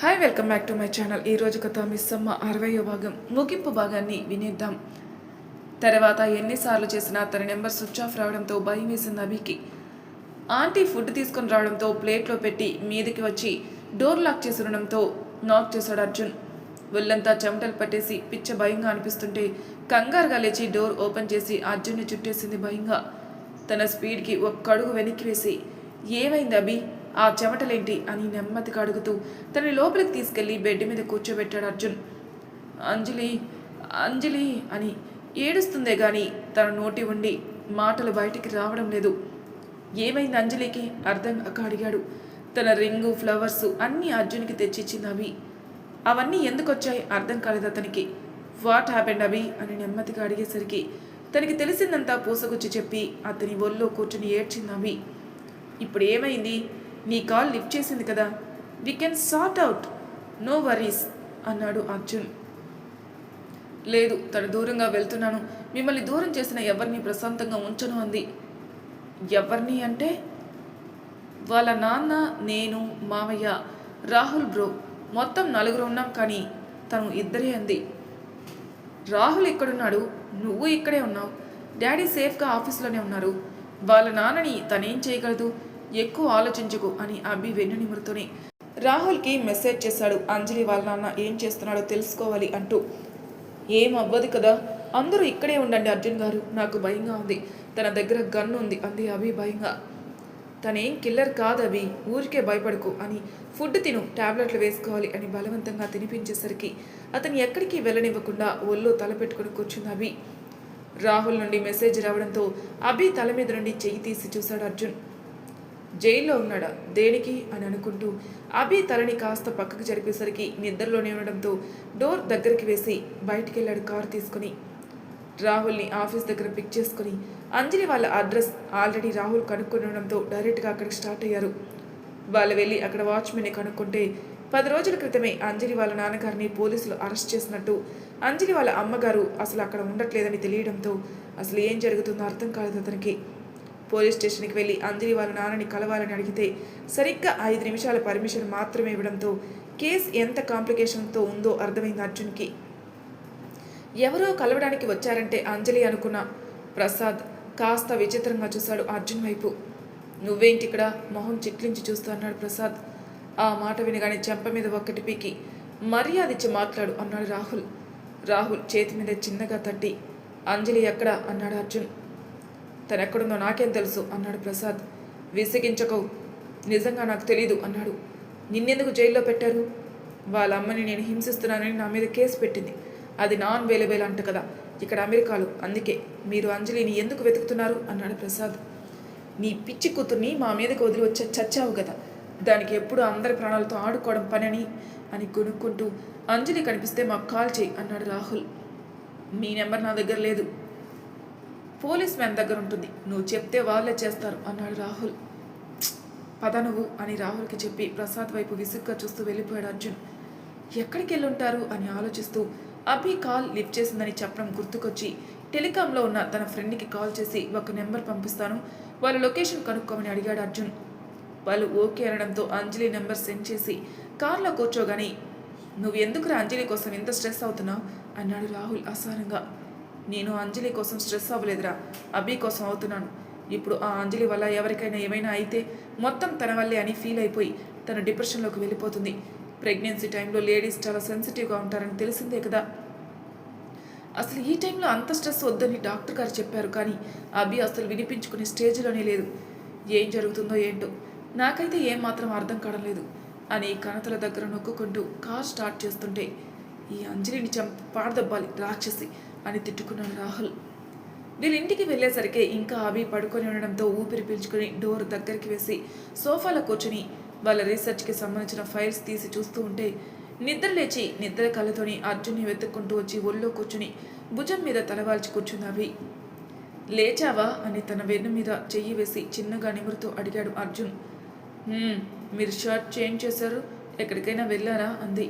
Hi welcome back to my channel ఈరోజు కథ మిస్సమ్మ అరవయో భాగం. ముగింపు భాగాన్ని వినేద్దాం. తర్వాత ఎన్నిసార్లు చేసినా తన నెంబర్ స్విచ్ ఆఫ్ రావడంతో భయం వేసింది అభికి. ఆంటీ ఫుడ్ తీసుకొని రావడంతో ప్లేట్లో పెట్టి మీదకి వచ్చి డోర్ లాక్ చేసి ఉండడంతో నాక్ చేశాడు అర్జున్. ఒళ్ళంతా చెమటలు పట్టేసి పిచ్చ భయంగా అనిపిస్తుంటే కంగారుగా లేచి డోర్ ఓపెన్ చేసి అర్జున్ని చుట్టేసింది భయంగా. తన స్పీడ్కి ఒక్కడుగు వెనక్కి వేసి ఏమైంది అభి? ఆ చెమటలేంటి అని నెమ్మదిగా అడుగుతూ తనని లోపలికి తీసుకెళ్ళి బెడ్ మీద కూర్చోబెట్టాడు అర్జున్. అంజలి అంజలి అని ఏడుస్తుందే గాని తన నోటి ఉండి మాటలు బయటికి రావడం లేదు. ఏమైంది అంజలికి? అర్థం కాక అడిగాడు. తన రింగు ఫ్లవర్స్ అన్నీ అర్జున్కి తెచ్చిచ్చింది అవి అవన్నీ ఎందుకు వచ్చాయి అర్థం కాలేదు అతనికి. What happened Abhi? అని నెమ్మదిగా అడిగేసరికి తనకి తెలిసిందంతా పూసగుచ్చి చెప్పి అతని ఒళ్ళో కూర్చుని ఏడ్చింది అవి ఇప్పుడు ఏమైంది? నీ కాల్ లిఫ్ట్ చేసింది కదా. We can sort out no worries అన్నాడు అర్జున్. లేదు తను దూరంగా వెళ్తున్నాను. మిమ్మల్ని దూరం చేసిన ఎవరిని ప్రశాంతంగా ఉంచను అంది. ఎవరిని అంటే? వాళ్ళ నాన్న నేను మామయ్య రాహుల్ బ్రో. మొత్తం నలుగురు ఉన్నాం కానీ తను ఇద్దరే అంది. రాహుల్ ఇక్కడున్నాడు నువ్వు ఇక్కడే ఉన్నావు. డాడీ సేఫ్గా ఆఫీస్లోనే ఉన్నారు. వాళ్ళ నాన్నని తనేం చేయగలదు? ఎక్కువ ఆలోచించుకు అని అభి వెన్నునిమురుతూనే. రాహుల్కి మెసేజ్ చేశాడు. అంజలి వాళ్ళ నాన్న ఏం చేస్తున్నాడో తెలుసుకోవాలి అంటూ. ఏం అవ్వదు కదా? అందరూ ఇక్కడే ఉండండి అర్జున్ గారు. నాకు భయంగా ఉంది. తన దగ్గర గన్ ఉంది. అంది అభి భయంగా. తనేం కిల్లర్ కాదు అభి. ఊరికే భయపడకు అని. ఫుడ్ తిను. టాబ్లెట్లు వేసుకోవాలి అని బలవంతంగా తినిపించేసరికి అతను ఎక్కడికి వెళ్ళనివ్వకుండా ఒళ్ళో తలపెట్టుకుని కూర్చుంది అభి. రాహుల్ నుండి మెసేజ్ రావడంతో అభి తల మీద నుండి చెయ్యి తీసి చూశాడు అర్జున్. జైల్లో ఉన్నాడా? దేనికి? అని అనుకుంటూ అభి తలని కాస్త పక్కకు జరిపేసరికి నిద్రలోనే ఉండడంతో డోర్ దగ్గరికి వేసి బయటికి వెళ్ళాడు కారు తీసుకుని. రాహుల్ని ఆఫీస్ దగ్గర పిక్ చేసుకుని అంజలి వాళ్ళ అడ్రస్ ఆల్రెడీ రాహుల్ కనుక్కొని ఉండడంతో డైరెక్ట్గా అక్కడికి స్టార్ట్ అయ్యారు. వాళ్ళు వెళ్ళి అక్కడ వాచ్మెన్ని కనుక్కుంటే పది రోజుల క్రితమే అంజలి వాళ్ళ నాన్నగారిని పోలీసులు అరెస్ట్ చేసినట్టు అంజలి వాళ్ళ అమ్మగారు అసలు అక్కడ ఉండట్లేదని తెలియడంతో అసలు ఏం జరుగుతుందో అర్థం కాలేదు అతనికి. పోలీస్ స్టేషన్కి వెళ్ళి అంజలి వాళ్ళ నాన్నని కలవాలని అడిగితే సరిగ్గా ఐదు నిమిషాల పర్మిషన్ మాత్రమే ఇవ్వడంతో కేసు ఎంత కాంప్లికేషన్తో ఉందో అర్థమైంది అర్జున్కి. ఎవరో కలవడానికి వచ్చారంటే అంజలి అనుకున్న ప్రసాద్ కాస్త విచిత్రంగా చూశాడు అర్జున్ వైపు. నువ్వేంటి ఇక్కడ మొహం చిట్లించి చూస్తూ అన్నాడు ప్రసాద్. ఆ మాట వినగానే చెంప మీద ఒక్కటి పీకి మర్యాద ఇచ్చి మాట్లాడు అన్నాడు రాహుల్. రాహుల్ చేతి మీద చిన్నగా తట్టి అంజలి ఎక్కడ? అన్నాడు అర్జున్. తనెక్కడుందో నాకేం తెలుసు అన్నాడు ప్రసాద్. విసిగించకవు నిజంగా నాకు తెలీదు అన్నాడు. నిన్నెందుకు జైల్లో పెట్టారు? వాళ్ళ అమ్మని నేను హింసిస్తున్నానని నా మీద కేసు పెట్టింది. అది నాన్ వేలవేల అంట కదా. ఇక్కడ అమెరికాలో. అందుకే మీరు అంజలిని ఎందుకు వెతుకుతున్నారు? అన్నాడు ప్రసాద్. నీ పిచ్చి కూతుర్ని మా మీదకి వదిలి వచ్చే చచ్చావు కదా. దానికి ఎప్పుడు అందరి ప్రాణాలతో ఆడుకోవడం పనని? అని కొనుక్కుంటూ అంజలి కనిపిస్తే మాకు కాల్ చేయి అన్నాడు రాహుల్. మీ నెంబర్ నా దగ్గర లేదు. పోలీస్ మ్యాన్ దగ్గర ఉంటుంది. నువ్వు చెప్తే వాళ్ళే చేస్తారు అన్నాడు రాహుల్. పద నువ్వు అని రాహుల్కి చెప్పి ప్రసాద్ వైపు విసుగ్గా చూస్తూ వెళ్ళిపోయాడు అర్జున్. ఎక్కడికి వెళ్ళుంటారు అని ఆలోచిస్తూ అభి కాల్ లిఫ్ట్ చేసిందని చెప్పడం గుర్తుకొచ్చి టెలికాంలో ఉన్న తన ఫ్రెండ్కి కాల్ చేసి ఒక నెంబర్ పంపిస్తాను వాళ్ళ లొకేషన్ కనుక్కోమని అడిగాడు అర్జున్. వాళ్ళు ఓకే అనడంతో అంజలి నెంబర్ సెండ్ చేసి కార్లో కూర్చోగాని నువ్వు ఎందుకురా అంజలి కోసం ఎంత స్ట్రెస్ అవుతున్నావు? అన్నాడు రాహుల్ అసహనంగా. నేను అంజలి కోసం స్ట్రెస్ అవ్వలేదురా. అభి కోసం అవుతున్నాను. ఇప్పుడు ఆ అంజలి వల్ల ఎవరికైనా ఏమైనా అయితే మొత్తం తన వల్లే అని ఫీల్ అయిపోయి తన డిప్రెషన్లోకి వెళ్ళిపోతుంది. ప్రెగ్నెన్సీ టైంలో లేడీస్ చాలా సెన్సిటివ్గా ఉంటారని తెలిసిందే కదా. అసలు ఈ టైంలో అంత స్ట్రెస్ వద్దని డాక్టర్ గారు చెప్పారు కానీ అభి అసలు వినిపించుకునే స్టేజ్లోనే లేదు. ఏం జరుగుతుందో ఏంటో నాకైతే ఏం మాత్రం అర్థం కావడం లేదు అని కణతల దగ్గర నొక్కుకుంటూ కార్ స్టార్ట్ చేస్తుంటే ఈ అంజలిని చంప పాడదబ్బాలి రాక్షసి. అని తిట్టుకున్నాడు రాహుల్. వీళ్ళ ఇంటికి వెళ్ళేసరికి ఇంకా అవి పడుకొని ఉండడంతో ఊపిరి పీల్చుకుని డోర్ దగ్గరికి వేసి సోఫాలో కూర్చుని వాళ్ళ రీసెర్చ్కి సంబంధించిన ఫైల్స్ తీసి చూస్తూ ఉంటే నిద్ర లేచి నిద్ర కళ్ళతోని అర్జున్ని వెతుక్కుంటూ వచ్చి ఒళ్ళో కూర్చుని భుజం మీద తలవాల్చి కూర్చుంది అవి లేచావా అని తన వెన్ను మీద చెయ్యి వేసి చిన్నగా నిమురుతూ అడిగాడు అర్జున్. మీరు షర్ట్ చేంజ్ చేశారు? ఎక్కడికైనా వెళ్ళారా? అంది.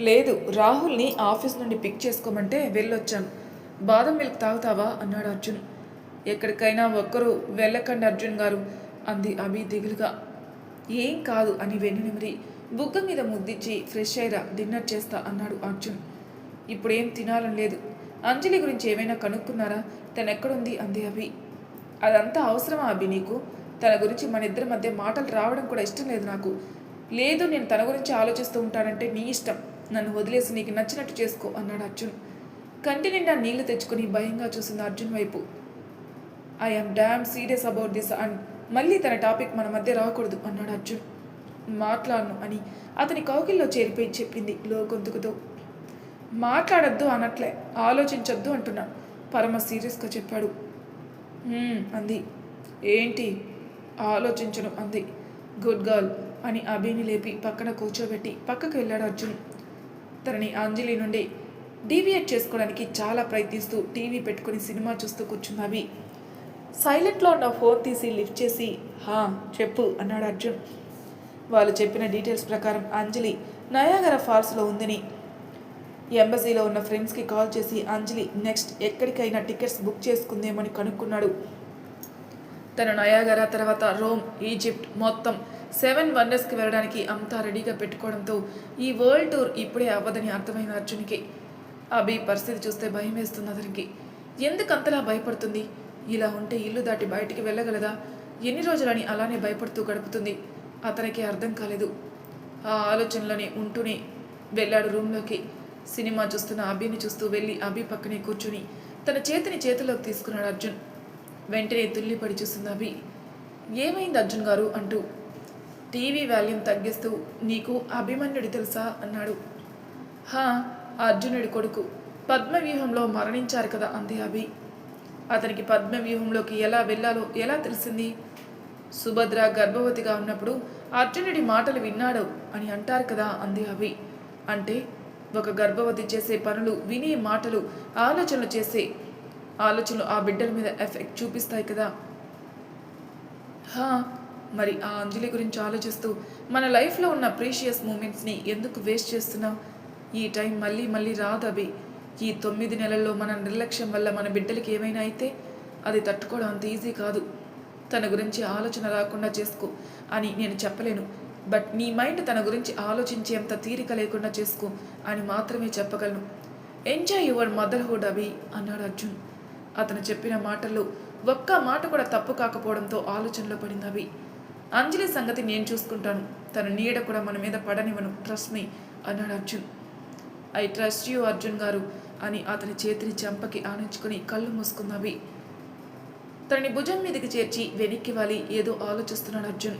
లేదు రాహుల్ని ఆఫీస్ నుండి పిక్ చేసుకోమంటే వెళ్ళొచ్చాను బాదం మిల్క్ తాగుతావా? అన్నాడు అర్జున్. ఎక్కడికైనా ఒక్కరు వెళ్ళకండి అర్జున్ గారు అంది అభి దిగులుగా. ఏం కాదు అని వెన్నునిమిరి బుగ్గ మీద ముద్దిచ్చి ఫ్రెష్ అయిరా డిన్నర్ చేస్తా అన్నాడు అర్జున్. ఇప్పుడేం తినాలని లేదు. అంజలి గురించి ఏమైనా కనుక్కున్నారా? తనెక్కడుంది? అంది అభి. అదంతా అవసరమా అభి నీకు? తన గురించి మన ఇద్దరి మధ్య మాటలు రావడం కూడా ఇష్టం లేదు నాకు. లేదు నేను తన గురించి ఆలోచిస్తూ ఉంటానంటే నీ ఇష్టం. నన్ను వదిలేసి నీకు నచ్చినట్టు చేసుకో అన్నాడు అర్జున్. కంటి నిండా నీళ్ళు తెచ్చుకుని భయంగా చూసింది అర్జున్ వైపు. I'm damn serious about this and మళ్ళీ తన టాపిక్ మన మధ్య రాకూడదు అన్నాడు అర్జున్. మాట్లాడను అని అతని కౌకిల్లో చేరిపోయి చెప్పింది లోగొంతుకుతో. మాట్లాడద్దు అనట్లే ఆలోచించొద్దు అంటున్నా పరమ సీరియస్గా చెప్పాడు. అంది. ఏంటి? ఆలోచించను అంది. గుడ్ గర్ల్ అని అభిని లేపి పక్కన కూర్చోబెట్టి పక్కకు వెళ్ళాడు అర్జున్. తనని అంజలి నుండి డీవియేట్ చేసుకోవడానికి చాలా ప్రయత్నిస్తూ టీవీ పెట్టుకుని సినిమా చూస్తూ కూర్చుంది సైలెంట్లో ఉన్న ఫోన్ తీసి లిఫ్ట్ చేసి హా చెప్పు అన్నాడు అర్జున్. వాళ్ళు చెప్పిన డీటెయిల్స్ ప్రకారం అంజలి నయాగర ఫాల్స్లో ఉందని ఎంబసీలో ఉన్న ఫ్రెండ్స్కి కాల్ చేసి అంజలి నెక్స్ట్ ఎక్కడికైనా టికెట్స్ బుక్ చేసుకుందేమని కనుక్కున్నాడు. తను నయాగర తర్వాత రోమ్ ఈజిప్ట్ మొత్తం సెవెన్ వండర్స్కి వెళ్ళడానికి అంతా రెడీగా పెట్టుకోవడంతో ఈ వరల్డ్ టూర్ ఇప్పుడే అవ్వదని అర్థమైన అర్జున్కి. అభి పరిస్థితి చూస్తే భయం వేస్తుంది అతనికి ఎందుకంతలా భయపడుతుంది? ఇలా ఉంటే ఇల్లు దాటి బయటికి వెళ్ళగలదా? ఎన్ని రోజులని అలానే భయపడుతూ గడుపుతుంది. అతనికి అర్థం కాలేదు. ఆ ఆలోచనలోనే ఉంటూనే వెళ్ళాడు రూమ్లోకి. సినిమా చూస్తున్న అభిని చూస్తూ వెళ్ళి అభి పక్కనే కూర్చుని తన చేతిని చేతిలోకి తీసుకున్నాడు అర్జున్. వెంటనే తుల్లిపడి చూస్తుంది అభి. ఏమైంది అర్జున్ గారు అంటూ టీవీ వాల్యూమ్ తగ్గిస్తూ నీకు అభిమన్యుడి తెలుసా అన్నాడు. హా అర్జునుడి కొడుకు. పద్మవ్యూహంలో మరణించారు కదా అంది అభి. అతనికి పద్మవ్యూహంలోకి ఎలా వెళ్ళాలో ఎలా తెలిసింది? సుభద్ర గర్భవతిగా ఉన్నప్పుడు అర్జునుడి మాటలు విన్నాడు అని అంటారు కదా అంది అభి. అంటే ఒక గర్భవతి చేసే పనులు వినే మాటలు ఆలోచనలు చేసే ఆలోచనలు ఆ బిడ్డల మీద ఎఫెక్ట్ చూపిస్తాయి కదా. హా మరి ఆ అంజలి గురించి ఆలోచిస్తూ మన లైఫ్లో ఉన్న ప్రీషియస్ మూమెంట్స్ని ఎందుకు వేస్ట్ చేస్తున్నావు? ఈ టైం మళ్ళీ మళ్ళీ రాదు అవి ఈ తొమ్మిది నెలల్లో మన నిర్లక్ష్యం వల్ల మన బిడ్డలకి ఏమైనా అయితే అది తట్టుకోవడం అంత ఈజీ కాదు. తన గురించి ఆలోచన రాకుండా చేసుకో అని నేను చెప్పలేను. బట్ నీ మైండ్ తన గురించి ఆలోచించేంత తీరిక లేకుండా చేసుకో అని మాత్రమే చెప్పగలను. ఎంజాయ్ యువర్ మదర్హుడ్ అవి అన్నాడు అర్జున్. అతను చెప్పిన మాటల్లో ఒక్క మాట కూడా తప్పు కాకపోవడంతో ఆలోచనలో పడింది అవి అంజలి సంగతి నేను చూసుకుంటాను. తన నీడ కూడా మన మీద పడనివ్వను. ట్రస్ట్ మీ అన్నాడు Arjun. I trust you Arjun garu అని అతని చేతిని చెంపకి ఆనించుకుని కళ్ళు మూసుకున్నవి తనని భుజం మీదకి చేర్చి వెనక్కి వాలి ఏదో ఆలోచిస్తున్నాడు అర్జున్.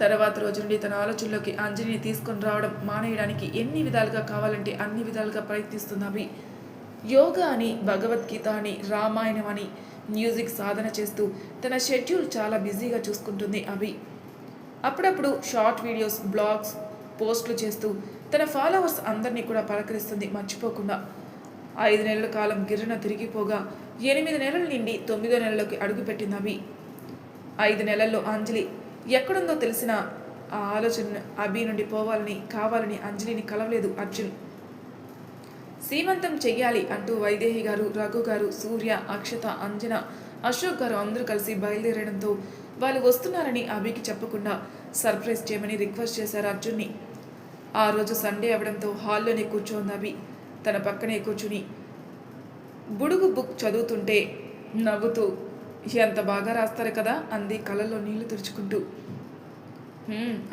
తర్వాత రోజు నుండి తన ఆలోచనలోకి అంజలిని తీసుకొని రావడం మానేయడానికి ఎన్ని విధాలుగా కావాలంటే అన్ని విధాలుగా ప్రయత్నిస్తున్నవి. యోగా అని భగవద్గీత అని రామాయణం అని మ్యూజిక్ సాధన చేస్తూ తన షెడ్యూల్ చాలా బిజీగా చూసుకుంటుంది అభి. అప్పుడప్పుడు షార్ట్ వీడియోస్ బ్లాగ్స్ పోస్టులు చేస్తూ తన ఫాలోవర్స్ అందరినీ కూడా పలకరిస్తుంది మర్చిపోకుండా. ఐదు నెలల కాలం గిర్రన తిరిగిపోగా ఎనిమిది నెలల నుండి తొమ్మిదో నెలలోకి అడుగుపెట్టింది అభి. ఐదు నెలల్లో అంజలి ఎక్కడుందో తెలిసిన ఆ ఆలోచన అభి నుండి పోవాలని కావాలని అంజలిని కలవలేదు అర్జున్. సీమంతం చెయ్యాలి అంటూ వైదేహి గారు రఘు గారు సూర్య అక్షత అంజన అశోక్ గారు అందరూ కలిసి బయలుదేరడంతో వాళ్ళు వస్తున్నారని అభికి చెప్పకుండా సర్ప్రైజ్ చేయమని రిక్వెస్ట్ చేశారు అర్జున్ని. ఆ రోజు సండే అవడంతో హాల్లోనే కూర్చోంది అభి. తన పక్కనే కూర్చుని బుడుగు బుక్ చదువుతుంటే నవ్వుతూ ఎంత బాగా రాస్తారు కదా అంది కళ్ళల్లో నీళ్ళు తుడుచుకుంటూ.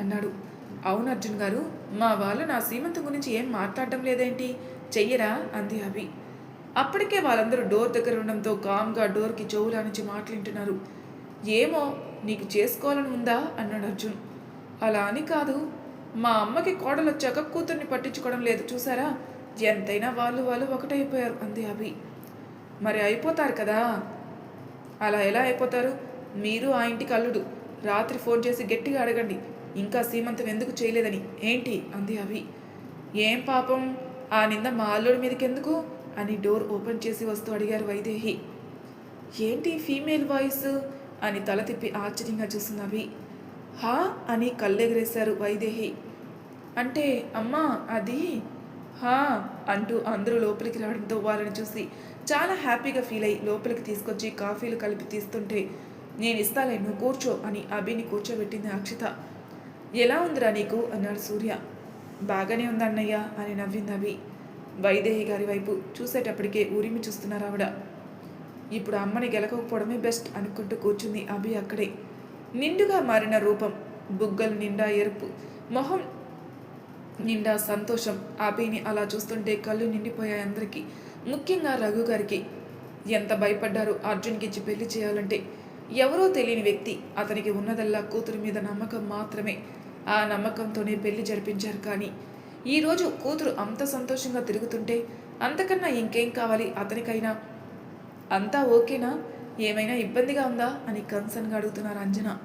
అన్నాడు. అవును అర్జున్ గారు మా వాళ్ళు నా సీమంతం గురించి ఏం మాట్లాడడం లేదేంటి? చెయ్యరా? అంది అభి. అప్పటికే వాళ్ళందరూ డోర్ దగ్గర ఉండడంతో కామ్గా డోర్కి చెవులా నుంచి మాట్లాడుతున్నారు ఏమో నీకు చేసుకోవాలని ఉందా? అన్నాడు అర్జున్. అలా అని కాదు. మా అమ్మకి కోడలు వచ్చాక కూతుర్ని పట్టించుకోవడం లేదు చూసారా? ఎంతైనా వాళ్ళు వాళ్ళు ఒకటైపోయారు అంది అభి. మరి అయిపోతారు కదా? అలా ఎలా అయిపోతారు? మీరు ఆ ఇంటికి అల్లుడు. రాత్రి ఫోన్ చేసి గట్టిగా అడగండి. ఇంకా సీమంతం ఎందుకు చేయలేదని. ఏంటి? అంది అభి. ఏం పాపం? ఆ నింద మా అల్లుడి మీదకెందుకు? అని డోర్ ఓపెన్ చేసి వస్తూ అడిగారు వైదేహి. ఏంటి ఫీమేల్ వాయిస్? అని తల తిప్పి ఆశ్చర్యంగా చూస్తున్నవి హా? అని కళ్ళెగరేశారు వైదేహి. అంటే అమ్మా అది? హా? అంటూ అందరూ లోపలికి రావడంతో వాళ్ళని చూసి చాలా హ్యాపీగా ఫీల్ అయ్యి లోపలికి తీసుకొచ్చి కాఫీలు కలిపి తీస్తుంటే నేను ఇస్తాలే నువ్వు కూర్చో అని అభిని కూర్చోబెట్టింది అక్షిత. ఎలా ఉందిరా నీకు? అన్నాడు సూర్య. బాగానే ఉందన్నయ్య అని నవ్వింది అవి వైదేహి గారి వైపు చూసేటప్పటికే ఊరిమి చూస్తున్నారు ఆవిడ. ఇప్పుడు అమ్మని గెలకపోవడమే బెస్ట్ అనుకుంటూ కూర్చుంది అభి అక్కడే. నిండుగా మారిన రూపం బుగ్గలు నిండా ఎరుపు మొహం నిండా సంతోషం. అభిని అలా చూస్తుంటే కళ్ళు నిండిపోయాయి అందరికీ ముఖ్యంగా రఘు గారికి. ఎంత భయపడ్డారు అర్జున్కి ఇచ్చి పెళ్ళి చేయాలంటే? ఎవరో తెలియని వ్యక్తి అతనికి ఉన్నదల్లా కూతురు మీద నమ్మకం మాత్రమే. ఆ నమ్మకంతోనే పెళ్ళి జరిపించారు కానీ ఈరోజు కూతురు అంత సంతోషంగా తిరుగుతుంటే అంతకన్నా ఇంకేం కావాలి అతనికైనా? అంతా ఓకేనా? ఏమైనా ఇబ్బందిగా ఉందా? అని కన్సర్న్గా అడుగుతున్నారు అంజన.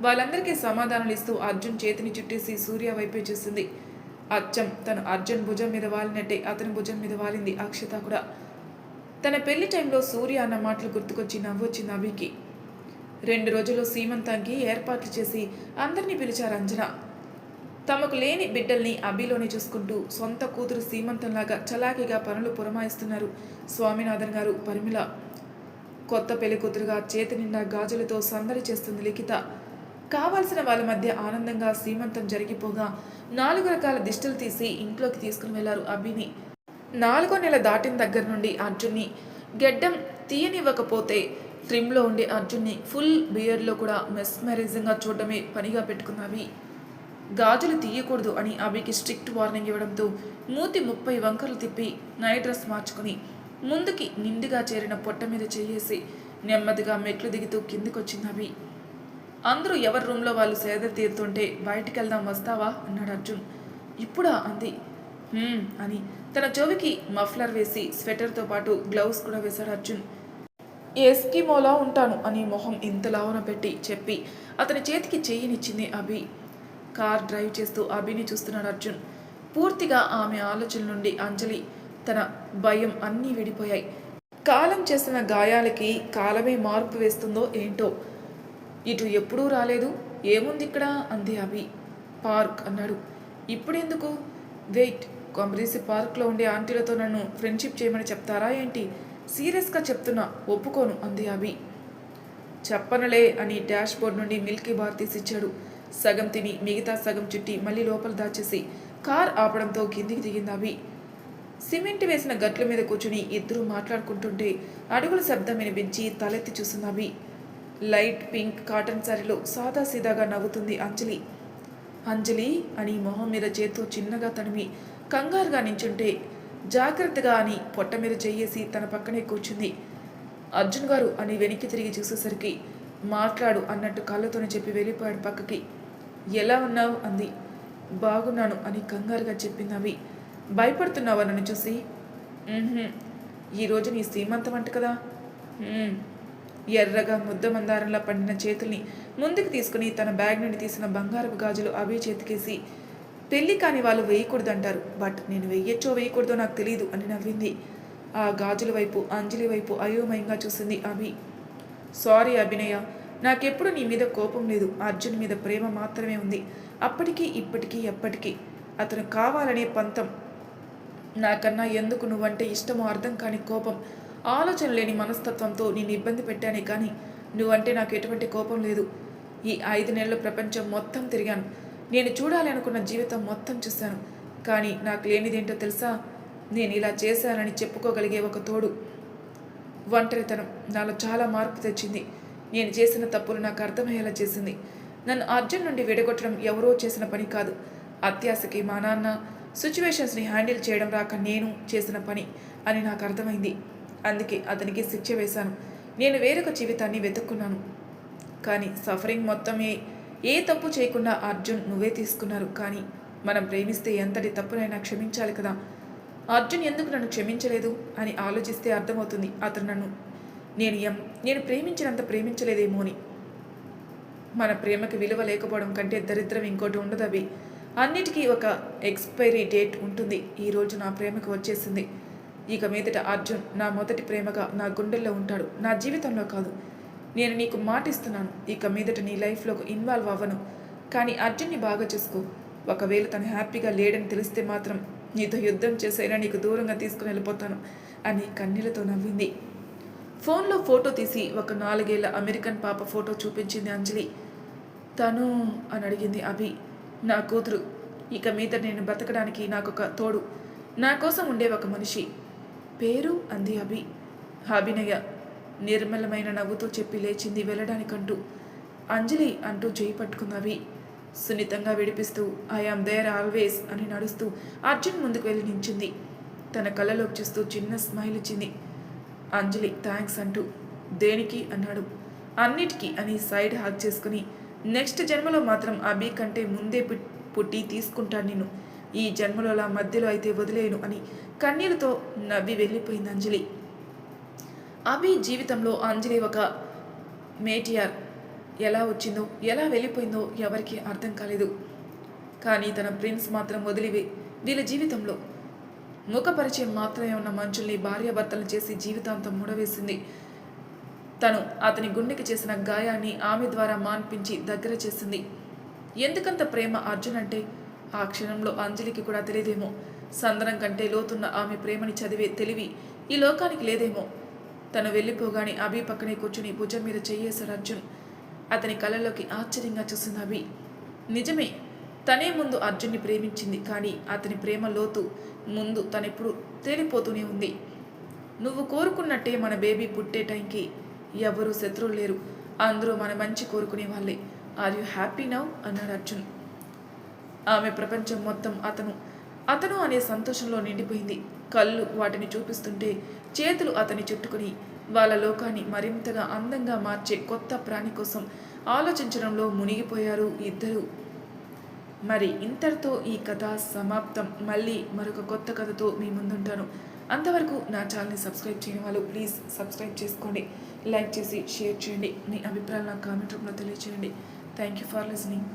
వాళ్ళందరికీ సమాధానాలు ఇస్తూ అర్జున్ చేతిని చుట్టేసి సూర్య వైపే చూసింది అచ్చం తను అర్జున్ భుజం మీద వాలినట్టే అతని భుజం మీద వాలింది అక్షత కూడా. తన పెళ్ళి టైంలో సూర్య అన్న మాటలు గుర్తుకొచ్చి నవ్వొచ్చింది అభికి. రెండు రోజులు సీమంతానికి ఏర్పాట్లు చేసి అందరినీ పిలిచారు అంజన. తమకు లేని బిడ్డల్ని అభిలోనే చూసుకుంటూ సొంత కూతురు సీమంతంలాగా చలాకీగా పనులు పురమాయిస్తున్నారు స్వామినాథన్ గారు పరిమిళ. కొత్త పెళ్ళి కూతురుగా చేతి నిండా గాజులతో సందడి చేస్తుంది లిఖిత. కావాల్సిన వాళ్ళ మధ్య ఆనందంగా సీమంతం జరిగిపోగా నాలుగు రకాల దిష్టులు తీసి ఇంట్లోకి తీసుకుని వెళ్ళారు అభిని నాలుగో నెల దాటిన దగ్గర నుండి అర్జున్ని గెడ్డం తీయనివ్వకపోతే ట్రిమ్లో ఉండే అర్జున్ని ఫుల్ బియర్లో కూడా మెస్మరైజింగ్గా చూడడమే పనిగా పెట్టుకున్నవి. గాజులు తీయకూడదు అని అభికి స్ట్రిక్ట్ వార్నింగ్ ఇవ్వడంతో మూతి ముప్పై వంకర్లు తిప్పి నైట్ డ్రెస్ మార్చుకుని ముందుకి నిండుగా చేరిన పొట్ట మీద చేయేసి నెమ్మదిగా మెట్లు దిగుతూ కిందికొచ్చింది అభి. అందరూ ఎవరి రూమ్లో వాళ్ళు సేద తీరుతుంటే బయటికి వెళ్దాం వస్తావా? అన్నాడు అర్జున్. ఇప్పుడా? అంది. అని తన చెవికి మఫ్లర్ వేసి స్వెటర్తో పాటు గ్లౌస్ కూడా వేశాడు అర్జున్. ఎస్కిమోలా ఉంటాను అని మొహం ఇంత లావున పెట్టి చెప్పి అతని చేతికి చెయ్యినిచ్చింది అభి. కార్ డ్రైవ్ చేస్తూ అభిని చూస్తున్నాడు అర్జున్. పూర్తిగా ఆమె ఆలోచన నుండి అంజలి తన భయం అన్నీ విడిపోయాయి. కాలం చేసిన గాయాలకి కాలమే మార్పు వేస్తుందో ఏంటో. ఇటు ఎప్పుడూ రాలేదు. ఏముంది ఇక్కడ? అంది అభి. పార్క్ అన్నాడు. ఇప్పుడెందుకు? వెయిట్ కొమరీసి పార్క్లో ఉండే ఆంటీలతో నన్ను ఫ్రెండ్షిప్ చేయమని చెప్తారా ఏంటి? సీరియస్గా చెప్తున్నా ఒప్పుకోను అంది అభి. చెప్పనలే అని డాష్ బోర్డ్ నుండి మిల్కీ బార్ తీసిచ్చాడు. సగం తిని మిగతా సగం చుట్టి మళ్ళీ లోపల దాచేసి కార్ ఆపడంతో కిందికి దిగింది అభి. సిమెంట్ వేసిన గట్ల మీద కూర్చుని ఇద్దరూ మాట్లాడుకుంటుంటే అడుగుల శబ్దం వినిపించి తలెత్తి చూసింది అభి. లైట్ పింక్ కాటన్ శారీలో సాదాసీదాగా నవ్వుతుంది అంజలి. అంజలి అని మొహం మీద చేత్తో చిన్నగా తడిమి కంగారుగా నించుంటే జాగ్రత్తగా అని పొట్ట మీద చెయ్యేసి తన పక్కనే కూర్చుంది. అర్జున్ గారు అని వెనక్కి తిరిగి చూసేసరికి మాట్లాడు అన్నట్టు కళ్ళతోనే చెప్పి వెళ్ళిపోయాడు పక్కకి. ఎలా ఉన్నావు? అంది. బాగున్నాను అని కంగారుగా చెప్పింది అవి భయపడుతున్నావా నన్ను చూసి? ఈరోజు నీ సీమంతం అంట కదా. ఎర్రగా ముద్ద మందారంలా పండిన చేతుల్ని ముందుకు తీసుకుని తన బ్యాగ్ నుండి తీసిన బంగారపు గాజులు అవే చేతికేసి పెళ్ళి కాని వాళ్ళు వేయకూడదు అంటారు బట్ నేను వెయ్యొచ్చో వేయకూడదో నాకు తెలియదు అని నవ్వింది. ఆ గాజుల వైపు అంజలి వైపు అయోమయంగా చూసింది అభి. సారీ అభినయ నాకెప్పుడు నీ మీద కోపం లేదు. అర్జున్ మీద ప్రేమ మాత్రమే ఉంది. అప్పటికీ ఇప్పటికీ ఎప్పటికీ. అతను కావాలనే పంతం. నాకన్నా ఎందుకు నువ్వంటే ఇష్టమో అర్థం కాని కోపం. ఆలోచన లేని మనస్తత్వంతో నేను ఇబ్బంది పెట్టానే కానీ నువ్వంటే నాకు ఎటువంటి కోపం లేదు. ఈ ఐదు నెలల ప్రపంచం మొత్తం తిరిగాను. నేను చూడాలనుకున్న జీవితం మొత్తం చూశాను. కానీ నాకు లేనిదేంటో తెలుసా? నేను ఇలా చేశానని చెప్పుకోగలిగే ఒక తోడు. ఒంటరితనం నాలో చాలా మార్పు తెచ్చింది. నేను చేసిన తప్పులు నాకు అర్థమయ్యేలా చేసింది. నన్ను అర్జున్ నుండి విడగొట్టడం ఎవరో చేసిన పని కాదు. అత్యాశకి మా నాన్న సిచ్యువేషన్స్ని హ్యాండిల్ చేయడం రాక నేను చేసిన పని అని నాకు అర్థమైంది. అందుకే అతనికి శిక్ష వేశాను. నేను వేరొక జీవితాన్ని వెతుక్కున్నాను. కానీ సఫరింగ్ మొత్తమే ఏ తప్పు చేయకుండా అర్జున్ నువ్వే తీసుకున్నారు. కానీ మనం ప్రేమిస్తే ఎంతటి తప్పునైనా క్షమించాలి కదా. అర్జున్ ఎందుకు నన్ను క్షమించలేదు? అని ఆలోచిస్తే అర్థమవుతుంది. అతను నన్ను నేను ఎం నేను ప్రేమించినంత ప్రేమించలేదేమో అని. మన ప్రేమకి విలువ లేకపోవడం కంటే దరిద్రం ఇంకోటి ఉండదు అవి అన్నిటికీ ఒక ఎక్స్పైరీ డేట్ ఉంటుంది. ఈరోజు నా ప్రేమకు వచ్చేసింది. ఇక మీదట అర్జున్ నా మొదటి ప్రేమగా నా గుండెల్లో ఉంటాడు. నా జీవితంలో కాదు. నేను నీకు మాటిస్తున్నాను. ఇక మీదట నీ లైఫ్లోకి ఇన్వాల్వ్ అవ్వను. కానీ అర్జున్ని బాగా చూసుకో. ఒకవేళ తను హ్యాపీగా లేడని తెలిస్తే మాత్రం నీతో యుద్ధం చేసైనా నీకు దూరంగా తీసుకుని వెళ్ళిపోతాను అని కన్నీళ్ళతో నవ్వింది. ఫోన్లో ఫోటో తీసి ఒక నాలుగేళ్ళ అమెరికన్ పాప ఫోటో చూపించింది అంజలి. తను అని అడిగింది అభి. నా కూతురు ఇక మీద నేను బ్రతకడానికి నాకొక తోడు. నా కోసం ఉండే ఒక మనిషి. పేరు అంది అభి. అభినయ నిర్మలమైన నవ్వుతో చెప్పి లేచింది వెళ్ళడానికంటూ. అంజలి అంటూ చేయి పట్టుకున్నవి. సున్నితంగా విడిపిస్తూ ఐఆమ్ దేర్ ఆల్వేస్ అని నడుస్తూ అర్జున్ ముందుకు వెళ్ళి నించింది. తన కళ్ళలోకి చూస్తూ చిన్న స్మైల్ ఇచ్చింది. అంజలి థ్యాంక్స్ అంటూ. దేనికి? అన్నాడు. అన్నిటికీ అని సైడ్ హాక్ చేసుకుని నెక్స్ట్ జన్మలో మాత్రం అభి కంటే ముందే పుట్టి తీసుకుంటాను నేను ఈ జన్మలో అలా మధ్యలో అయితే వదిలేను అని కన్నీరుతో నవ్వి వెళ్ళిపోయింది అంజలి. అభి జీవితంలో అంజలి ఒక మేటియార్. ఎలా వచ్చిందో ఎలా వెళ్ళిపోయిందో ఎవరికీ అర్థం కాలేదు. కానీ తన ప్రిన్స్ మాత్రం వదిలివి. వీళ్ళ జీవితంలో ముఖపరిచయం మాత్రమే ఉన్న మనుషుల్ని భార్యాభర్తలు చేసి జీవితాంతం ముడవేసింది. తను అతని గుండెకి చేసిన గాయాన్ని ఆమె ద్వారా మాన్పించి దగ్గర చేసింది. ఎందుకంత ప్రేమ అర్జున్ అంటే? ఆ క్షణంలో అంజలికి కూడా తెలియదేమో. సందనం కంటే లోతున్న ఆమె ప్రేమని చదివే తెలివి ఈ లోకానికి లేదేమో. తను వెళ్ళిపోగానే అభి పక్కనే కూర్చుని భుజం మీద చెయ్యేశారు అర్జున్ అతని కళ్ళలోకి ఆశ్చర్యంగా చూసింది అభి. నిజమే తనే ముందు అర్జున్ని ప్రేమించింది కానీ అతని ప్రేమ లోతు ముందు తనెప్పుడు తేలిపోతూనే ఉంది. నువ్వు కోరుకున్నట్టే మన బేబీ పుట్టే టైంకి ఎవరూ శత్రువులు లేరు. అందరూ మన మంచి కోరుకునే వాళ్ళే. ఆర్ యు హ్యాపీ నౌ అన్నాడు అర్జున్. ఆమె ప్రపంచం మొత్తం అతను అతను అనే సంతోషంలో నిండిపోయింది. కళ్ళు వాటిని చూపిస్తుంటే చేతులు అతని చుట్టుకుని వాళ్ళ లోకాన్ని మరింతగా అందంగా మార్చే కొత్త ప్రాణి కోసం ఆలోచించడంలో మునిగిపోయారు ఇద్దరు. మరి ఇంతటితో ఈ కథ సమాప్తం. మళ్ళీ మరొక కొత్త కథతో మీ ముందుంటాను. అంతవరకు నా ఛానల్ని సబ్స్క్రైబ్ చేయని వాళ్ళు ప్లీజ్ సబ్స్క్రైబ్ చేసుకోండి. లైక్ చేసి షేర్ చేయండి. మీ అభిప్రాయాలు నాకు కామెంట్ రూపంలో తెలియచేయండి. Thank you for listening.